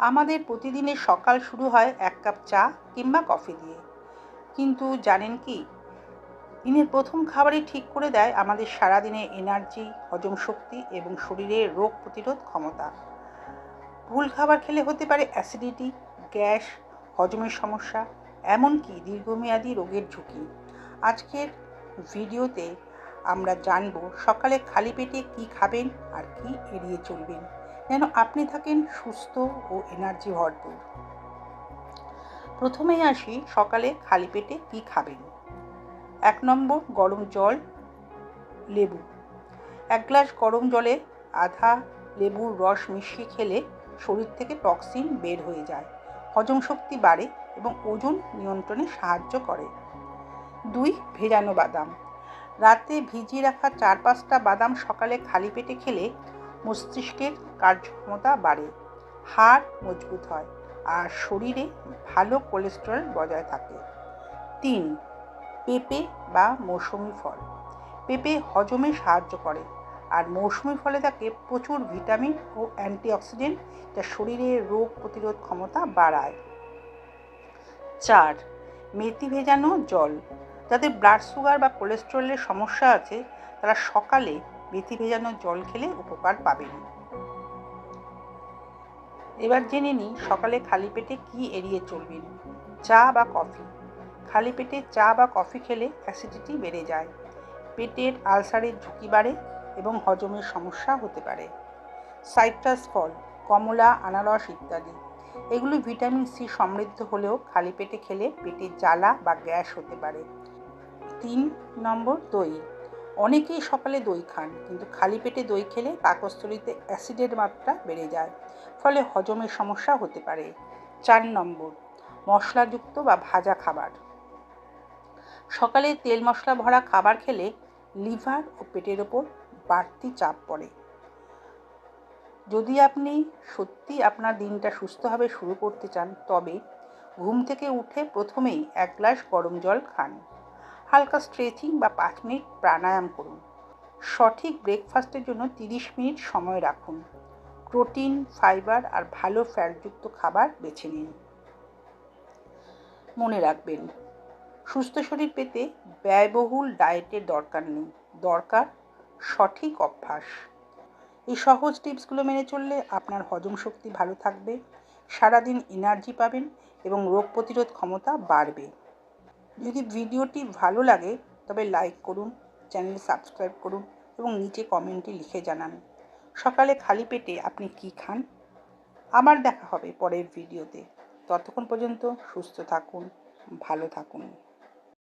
আমাদের প্রতিদিনের সকাল শুরু হয় এক কাপ চা কিংবা কফি দিয়ে। কিন্তু জানেন কি? দিনের প্রথম খাবারই ঠিক করে দেয় আমাদের সারাদিনের এনার্জি, হজম শক্তি এবং শরীরের রোগ প্রতিরোধ ক্ষমতা। ভুল খাবার খেলে হতে পারে অ্যাসিডিটি, গ্যাস, হজমের সমস্যা, এমনকি দীর্ঘমেয়াদী রোগের ঝুঁকি। আজকের ভিডিওতে আমরা জানব সকালে খালি পেটে কি খাবেন আর কি এড়িয়ে চলবেন। যেন আপনি থাকেন সুস্থ ও এনার্জি ভরপুর? প্রথমেই আসি সকালে খালি পেটে কি খাবেন? এক নম্বর গরম জল, লেবু। এক গ্লাস গরম জলে আধা লেবুর রস মিশিয়ে খেলে শরীর থেকে টক্সিন বের হয়ে যায়, হজম শক্তি বাড়ে এবং ওজন নিয়ন্ত্রণে সাহায্য করে। দুই, ভেজানো বাদাম। রাতে ভিজিয়ে রাখা চার পাঁচটা বাদাম সকালে খালি পেটে খেলে মস্তিষ্কের কার্যক্ষমতা বাড়ে, হাড় মজবুত হয়, আর শরীরে ভালো কোলেস্টেরল বজায় থাকে। তিন, পেঁপে বা মৌসুমি ফল। পেঁপে হজমে সাহায্য করে, আর মৌসুমি ফলে থাকে প্রচুর ভিটামিন ও অ্যান্টিঅক্সিডেন্ট যা শরীরের রোগ প্রতিরোধ ক্ষমতা বাড়ায়। চার, মেথি ভেজানো জল। যাদের ব্লাড সুগার বা কোলেস্ট্রলের সমস্যা আছে, তারা সকালে মেথি ভেজানো জল খেলে উপকার পাবেন। এবার জেনে নিই সকালে খালি পেটে কি এড়িয়ে চলবেন। চা বা কফি। খালি পেটে চা বা কফি খেলে অ্যাসিডিটি বেড়ে যায়। পেটের আলসারের ঝুঁকি বাড়ে এবং হজমের সমস্যা হতে পারে। সাইট্রাস ফল, কমলা, আনারস ইত্যাদি। এগুলি ভিটামিন সি সমৃদ্ধ হলেও খালি পেটে খেলে পেটে জ্বালা বা গ্যাস হতে পারে। তিন নম্বর দই। অনেকেই সকালে দই খান, কিন্তু খালি পেটে দই খেলে পাকস্থলিতে অ্যাসিডের মাত্রা বেড়ে যায়, ফলে হজমের সমস্যা হতে পারে। চার নম্বর, মশলাযুক্ত বা ভাজা খাবার। সকালে তেল মশলা ভরা খাবার খেলে লিভার ও পেটের ওপর বাড়তি চাপ পড়ে। যদি আপনি সত্যি আপনার দিনটা সুস্থভাবে শুরু করতে চান, তবে ঘুম থেকে উঠে প্রথমেই এক গ্লাস গরম জল খান। হালকা স্ট্রেচিং বা পাঁচ মিনিট প্রাণায়াম করুন। সঠিক ব্রেকফাস্টের জন্য তিরিশ মিনিট সময় রাখুন। প্রোটিন ফাইবার আর ভালো ফ্যাটযুক্ত খাবার বেছে নিন। মনে রাখবেন, সুস্থ শরীর পেতে ব্যয়বহুল ডায়েটের দরকার নেই। দরকার সঠিক অভ্যাস। এই সহজ টিপসগুলো মেনে চললে আপনার হজম শক্তি ভালো থাকবে, সারাদিন এনার্জি পাবেন এবং রোগ প্রতিরোধ ক্ষমতা বাড়বে। যদি ভিডিওটি ভালো লাগে, তবে লাইক করুন চ্যানেল সাবস্ক্রাইব করুন এবং নিচে কমেন্টে লিখে জানান। সকালে খালি পেটে আপনি কি খান? আবার দেখা হবে পরের ভিডিওতে। ততক্ষণ পর্যন্ত সুস্থ থাকুন, ভালো থাকুন।